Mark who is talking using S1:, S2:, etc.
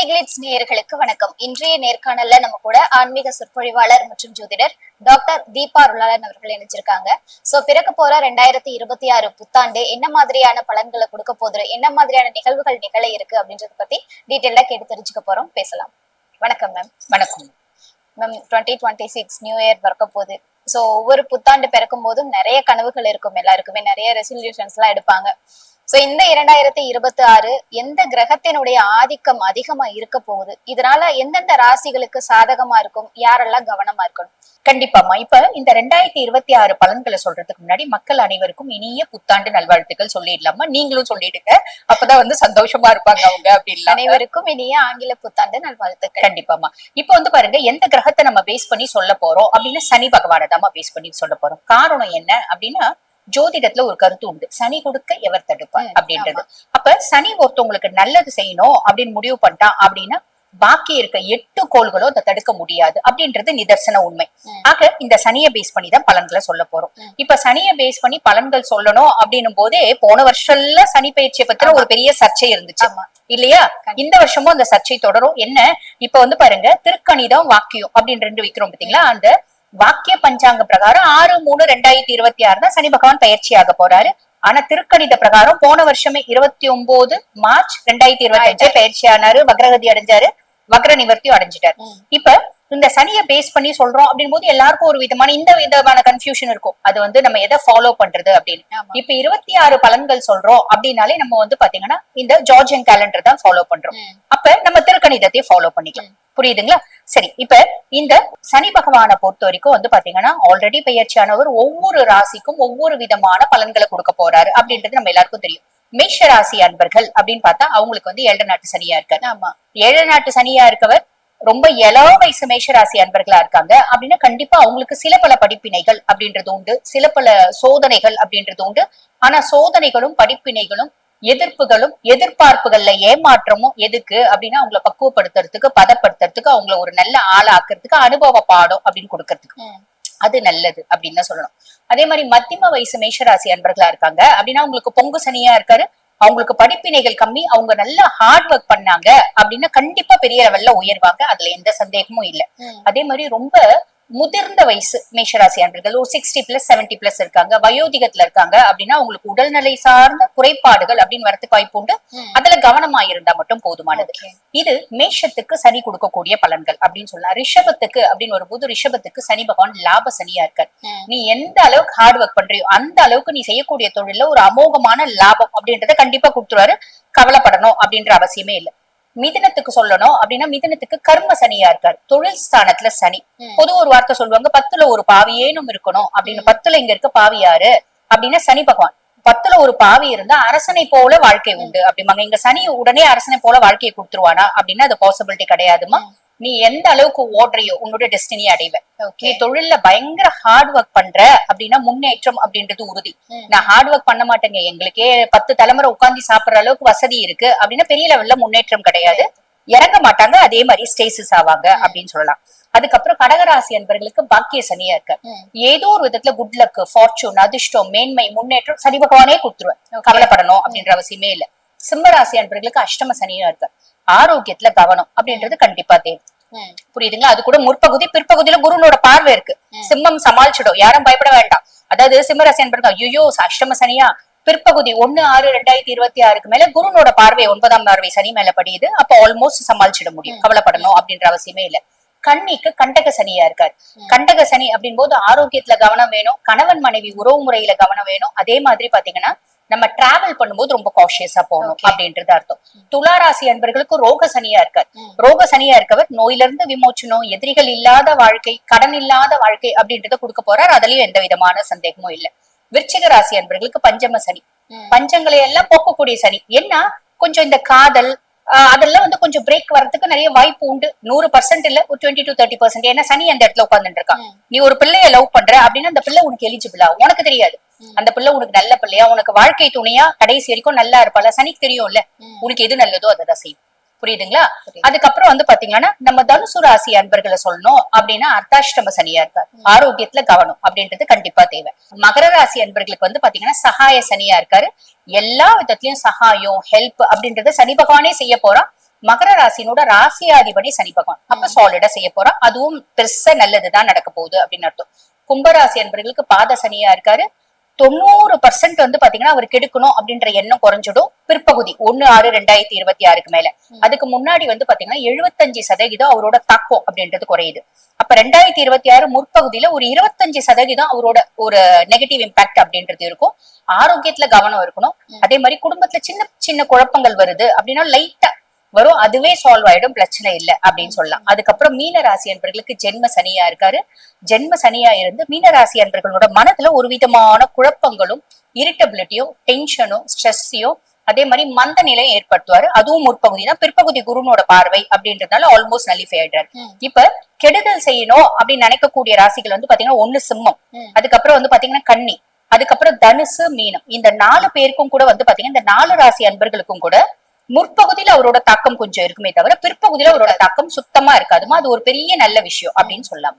S1: சக்தி glitz நேயர்களுக்கு வணக்கம். இன்றைய நேர்காணல்ல நம்ம கூட ஆன்மீக சொற்பொழிவாளர் மற்றும் ஜோதிடர் டாக்டர் தீபா ருளாளன் அவர்கள் இணைஞ்சிருக்காங்க. சோ பிறக்க போற ரெண்டாயிரத்தி இருபத்தி ஆறு புத்தாண்டு என்ன மாதிரியான பலன்களை கொடுக்க போகுது? என்ன மாதிரியான நிகழ்வுகள் நிகழ இருக்கு அப்படின்றத பத்தி டீட்டெயிலா கேட்டு தெரிஞ்சுக்க போறோம். பேசலாம். வணக்கம் மேம்
S2: வணக்கம்.
S1: Ma'am twenty twenty six new year பிறக்க போகுது. ஸோ ஒவ்வொரு புத்தாண்டு பிறக்கும் போதும் நிறைய கனவுகள் இருக்கும். எல்லாருக்குமே நிறைய ரெசல்யூஷன்ஸ் எல்லாம் எடுப்பாங்க. ஸோ இந்த இரண்டாயிரத்தி இருபத்தி ஆறு எந்த கிரகத்தினுடைய ஆதிக்கம் அதிகமா இருக்க போகுது? இதனால எந்தெந்த ராசிகளுக்கு சாதகமா இருக்கும்? யாரெல்லாம் கவனமா இருக்கணும்?
S2: கண்டிப்பாமா இப்ப இந்த ரெண்டாயிரத்தி இருபத்தி ஆறு பலன்களை சொல்றதுக்கு முன்னாடி மக்கள் அனைவருக்கும் இனிய புத்தாண்டு நல்வாழ்த்துக்கள் சொல்லிடலாமா நீங்களும் சொல்லிடுங்க அப்பதான் வந்து சந்தோஷமா இருப்பாங்க அவங்க அப்படி இல்ல
S1: அனைவருக்கும் இனிய ஆங்கில புத்தாண்டு நல்வாழ்த்துக்கள்.
S2: கண்டிப்பாமா இப்ப வந்து பாருங்க எந்த கிரகத்தை நம்ம பேஸ் பண்ணி சொல்ல போறோம்? அப்படின்னு சனி பகவானை தான் பேஸ் பண்ணி சொல்ல போறோம். காரணம் என்ன அப்படின்னா ஜோதிடத்துல ஒரு கருத்து உண்டு. சனி கொடுக்க எவர் தடுப்பார் அப்படின்றது. அப்ப சனி ஒருத்தவங்களுக்கு நல்லது செய்யணும் அப்படின்னு முடிவு பண்ணிட்டான் அப்படின்னா பாக்கி இருக்க எட்டு கோள்களும் அதை தடுக்க முடியாது அப்படின்றது நிதர்சன உண்மை. ஆக இந்த சனியை பேஸ் பண்ணி தான் பலன்களை சொல்ல போறோம். இப்ப சனியை பேஸ் பண்ணி பலன்கள் சொல்லணும் அப்படின்னும் போதே போன வருஷம்ல சனி பயிற்சியை பத்தின ஒரு பெரிய சர்ச்சை இருந்துச்சு. இல்லையா. இந்த வருஷமும் அந்த சர்ச்சை தொடரும். என்ன? இப்ப வந்து பாருங்க திருக்கணிதம் வாக்கியம் அப்படின்னு ரெண்டு வைக்கிறோம் பாத்தீங்களா? அந்த வாக்கிய பஞ்சாங்க பிரகாரம் ஆறு மூணு ரெண்டாயிரத்தி இருபத்தி ஆறு தான் சனி பகவான் பயிற்சியாக போறாரு. ஆனா திருக்கணித பிரகாரம் போன வருஷமே இருபத்தி ஒன்பது மார்ச் ரெண்டாயிரத்தி இருபத்தி அஞ்சு பயிற்சி ஆனாரு வக்ரகதி அடைஞ்சாரு. வக்ர நிவர்த்தியும் அடைஞ்சிட்டாரு. இப்ப இந்த சனியை பேஸ் பண்ணி சொல்றோம் அப்படின் போது எல்லாருக்கும் ஒரு விதமான இந்த விதமான கன்ஃபியூஷன் இருக்கும். அது வந்து நம்ம எதை ஃபாலோ பண்றது அப்படின்னு. இப்ப இருபத்தி ஆறு பலன்கள் சொல்றோம் அப்படின்னாலே நம்ம வந்து பாத்தீங்கன்னா இந்த ஜார்ஜியன் கேலண்டர் தான் ஃபாலோ பண்றோம். அப்ப நம்ம திருக்கணிதத்தை ஃபாலோ பண்ணிக்கலாம். புரியுதுங்களா? சரி இப்ப இந்த சனி பகவானை பொறுத்த வரைக்கும் வந்து பாத்தீங்கன்னா ஆல்ரெடி பெயர்ச்சியானவர் ஒவ்வொரு ராசிக்கும் ஒவ்வொரு விதமான பலன்களை கொடுக்க போறாரு அப்படின்றது நம்ம எல்லாருக்கும் தெரியும். மேஷ ராசி அன்பர்கள் அப்படின்னு பார்த்தா அவங்களுக்கு வந்து ஏழரை நாட்டு சனியா இருக்காரு.
S1: ஆமா.
S2: ஏழரை நாட்டு சனியா இருக்கவர் ரொம்ப இளவ வயசு மேஷராசி அன்பர்களா இருக்காங்க. அப்படின்னா கண்டிப்பா அவங்களுக்கு சில பல படிப்பினைகள் அப்படின்றது உண்டு. சில பல சோதனைகள் அப்படின்றது உண்டு. ஆனா சோதனைகளும் படிப்பினைகளும் எதிர்ப்புகளும் எதிர்பார்ப்புகள்ல ஏமாற்றமும் எதுக்கு அப்படின்னா அவங்கள பக்குவப்படுத்துறதுக்கு பதப்படுத்துறதுக்கு அவங்கள ஒரு நல்ல ஆளாக்குறதுக்கு அனுபவ பாடம் அப்படின்னு கொடுக்கறதுக்கு. அது நல்லது அப்படின்னு தான் சொல்லணும். அதே மாதிரி மத்தியம வயசு மேஷராசி அன்பர்களா இருக்காங்க. அப்படின்னா அவங்களுக்கு பொங்கு சனியா இருக்காரு. அவங்களுக்கு படிப்பினைகள் கம்மி அவங்க நல்லா ஹார்ட் ஒர்க் பண்ணாங்க அப்படின்னா கண்டிப்பா பெரிய லெவல்ல உயர்வாங்க அதுல எந்த சந்தேகமும் இல்ல. அதே மாதிரி ரொம்ப முதிர்ந்த வயசு மேஷராசி அன்பர்கள். ஒரு சிக்ஸ்டி பிளஸ் செவன்டி பிளஸ் இருக்காங்க. வயோதிகத்துல இருக்காங்க அப்படின்னா அவங்களுக்கு உடல்நிலை சார்ந்த குறைபாடுகள் அப்படின்னு வரதுக்கு வாய்ப்பு உண்டு. அதுல கவனமா இருந்தா மட்டும் போதுமானது. இது மேஷத்துக்கு சனி கொடுக்கக்கூடிய பலன்கள் அப்படின்னு சொல்லலாம். ரிஷபத்துக்கு அப்படின்னு வரும்போது ரிஷபத்துக்கு சனி பகவான் லாப சனியா இருக்கார்.
S1: ம்.
S2: நீ எந்த அளவுக்கு ஹார்ட் ஒர்க் பண்றியோ அந்த அளவுக்கு நீ செய்யக்கூடிய தொழில ஒரு அமோகமான லாபம் அப்படின்றத கண்டிப்பா கொடுத்துருவாரு. கவலைப்படணும் அப்படின்ற அவசியமே இல்ல. மிதுனத்துக்கு சொல்லணும் அப்படின்னா மிதுனத்துக்கு கர்ம சனியா இருக்காரு. தொழில் ஸ்தானத்துல சனி. பொது ஒரு வார்த்தை சொல்லுவாங்க பத்துல ஒரு பாவியேனும் இருக்கணும். அப்படின்னு பத்துல இங்க இருக்க பாவி யாரு? அப்படின்னா சனி பகவான். பத்துல ஒரு பாவி இருந்தா அரசனை போல வாழ்க்கை உண்டு அப்படிம்பாங்க. இங்க சனி உடனே அரசனை போல வாழ்க்கையை கொடுத்துருவானா? அப்படின்னா அது பாசிபிலிட்டி கிடையாதுமா. நீ எந்த அளவுக்கு ஓடுறியோ உன்னோட டெஸ்டினியை அடைவ. நீ. தொழில்ல பயங்கர ஹார்ட் ஒர்க் பண்ற அப்படின்னா முன்னேற்றம் அப்படின்றது உறுதி. நான் ஹார்ட் ஒர்க் பண்ண மாட்டேங்க. எங்களுக்கே பத்து தலைமுறை உட்கார்ந்து சாப்பிடுற அளவுக்கு வசதி இருக்கு அப்படின்னா பெரிய லெவல்ல முன்னேற்றம் கிடையாது. இறங்க மாட்டாங்க. அதே மாதிரி ஸ்டேசஸ் ஆவாங்க அப்படின்னு சொல்லலாம். அதுக்கப்புறம் கடகராசி அன்பர்களுக்கு பாக்கிய சனியா இருக்கு. ஏதோ ஒரு விதத்துல குட் லக் ஃபார்ச்சூன் அதிர்ஷ்டம் மேன்மை முன்னேற்றம் சனி பகவானே கொடுத்துருவேன். கவலைப்படணும் அப்படின்ற அவசியமே இல்ல. சிம்மராசி அன்பர்களுக்கு அஷ்டம சனியா இருக்கு. ஆரோக்கியத்துல கவனம் அப்படின்றது கண்டிப்பா தேவை. புரியுதுங்களா? அது கூட முற்பகுதி பிற்பகுதியில குருனோட பார்வை இருக்கு. சிம்மம் சமாளிச்சிடும். யாரும் பயப்பட வேண்டாம். அதாவது சிம்மராசி என்பது ஐயோ அஷ்டம சனியா? பிற்பகுதி ஒண்ணு ஆறு ரெண்டாயிரத்தி இருபத்தி ஆறுக்கு மேல குருனோட பார்வை ஒன்பதாம் பார்வை சனி மேல படியுது. அப்ப ஆல்மோஸ்ட் சமாளிச்சிட முடியும். கவலைப்படணும் அப்படின்ற அவசியமே இல்ல. கண்ணிக்கு கண்டக சனியா இருக்காரு. கண்டக சனி அப்படின் போது ஆரோக்கியத்துல கவனம் வேணும். கணவன் மனைவி உறவு முறையில கவனம் வேணும். அதே மாதிரி பாத்தீங்கன்னா நம்ம டிராவல் பண்ணும்போது ரொம்ப காஷியஸா போகணும். அப்படின்றது அர்த்தம் துளாராசி அன்பர்களுக்கு ரோக சனியா இருக்காரு. ரோக சனியா இருக்கவர் நோயிலிருந்து விமோச்சனம் எதிரிகள் இல்லாத வாழ்க்கை கடன் இல்லாத வாழ்க்கை அப்படின்றத கொடுக்க போறார் அதுலயும் எந்த விதமான சந்தேகமும் இல்ல விருச்சிக ராசி அன்பர்களுக்கு பஞ்சம சனி. பஞ்சங்களை எல்லாம் போக்கக்கூடிய சனி என்ன கொஞ்சம் இந்த காதல் அதெல்லாம் வந்து கொஞ்சம் பிரேக் வரதுக்கு நிறைய வாய்ப்பு உண்டு. நூறு பர்சன்ட் இல்ல ஒரு டுவெண்ட்டி டு தேர்ட்டி பர்சன்ட் ஏன்னா சனி அந்த இடத்துல உட்கார்ந்துட்டு இருக்கான். நீ ஒரு பிள்ளைய லவ் பண்ற அப்படின்னா அந்த பிள்ளை உனக்கு எலிஜிபிளா உனக்கு தெரியாது. அந்த பிள்ளை உனக்கு நல்ல பிள்ளையா? உனக்கு வாழ்க்கை துணையா? கடைசி வரைக்கும் நல்லா இருப்பாளா? சனிக்கு தெரியும்ல. உனக்கு எது நல்லதோ அதை தான் செய்யும். புரியுதுங்களா?
S1: புரியுது.
S2: அதுக்கப்புறம் வந்து பாத்தீங்கன்னா நம்ம தனுசு ராசி அன்பர்களை சொல்லணும் அப்படின்னா அர்த்தாஷ்டம சனியா இருக்காரு. ஆரோக்கியத்துல கவனம் அப்படின்றது கண்டிப்பா தேவை. மகர ராசி அன்பர்களுக்கு வந்து பாத்தீங்கன்னா சகாய சனியா இருக்காரு. எல்லா விதத்திலயும் சகாயம் ஹெல்ப் அப்படின்றத சனி பகவானே செய்ய போறான் மகர ராசினோட ராசியாதிபதி சனி பகவான். அப்ப சாலிடா செய்ய போறோம் அதுவும் பெருசா நல்லதுதான் நடக்க போகுது அப்படின்னு அர்த்தம். கும்பராசி அன்பர்களுக்கு பாத சனியா இருக்காரு. தொண்ணூறு பர்சன்ட் வந்து பாத்தீங்கன்னா அவர் கெடுக்கணும் அப்படின்ற எண்ணம் குறைஞ்சிடும். பிற்பகுதி ஒண்ணு ஆறு ரெண்டாயிரத்தி இருபத்தி ஆறுக்கு மேல. அதுக்கு முன்னாடி வந்து பாத்தீங்கன்னா எழுபத்தஞ்சு சதவீதம் அவரோட தாக்கம் அப்படின்றது குறையுது. அப்ப ரெண்டாயிரத்தி இருபத்தி ஆறு முற்பகுதியில ஒரு இருபத்தஞ்சு சதவீதம் அவரோட ஒரு நெகட்டிவ் இம்பாக்ட் அப்படின்றது இருக்கும். ஆரோக்கியத்துல கவனம் இருக்கணும். அதே மாதிரி குடும்பத்துல சின்ன சின்ன குழப்பங்கள் வருது அப்படின்னா லைட்டா வரும். அதுவே சால்வ் ஆயிடும். பிரச்சனை இல்லை அப்படின்னு சொல்லலாம். அதுக்கப்புறம் மீன ராசி அன்பர்களுக்கு ஜென்ம சனியா இருக்காரு. ஜென்ம சனியா இருந்து மீன ராசி அன்பர்களோட மனதுல ஒரு விதமான குழப்பங்களும் இரிட்டபிலிட்டியும் டென்ஷனும் ஸ்ட்ரெஸ்ஸையும் அதே மாதிரி மந்த நிலையை ஏற்படுத்துவாரு. அதுவும் முற்பகுதி தான் பிற்பகுதி குருனோட பார்வை அப்படின்றதுனால ஆல்மோஸ்ட் நல்லிஃபை ஆயிடுறாரு. இப்ப கெடுதல் செய்யணும் அப்படின்னு நினைக்கக்கூடிய ராசிகள் வந்து பாத்தீங்கன்னா ஒண்ணு சிம்மம். அதுக்கப்புறம் வந்து பாத்தீங்கன்னா கன்னி. அதுக்கப்புறம் தனுசு மீனம். இந்த நாலு பேருக்கும் கூட வந்து பாத்தீங்கன்னா இந்த நாலு ராசி அன்பர்களுக்கும் கூட முற்பகுதியில அவரோட தாக்கம் கொஞ்சம் இருக்குமே தவிர பிற்பகுதியில அவரோட தாக்கம் சுத்தமா இருக்காதுமா அது ஒரு பெரிய நல்ல விஷயம் அப்படின்னு சொல்லலாம்.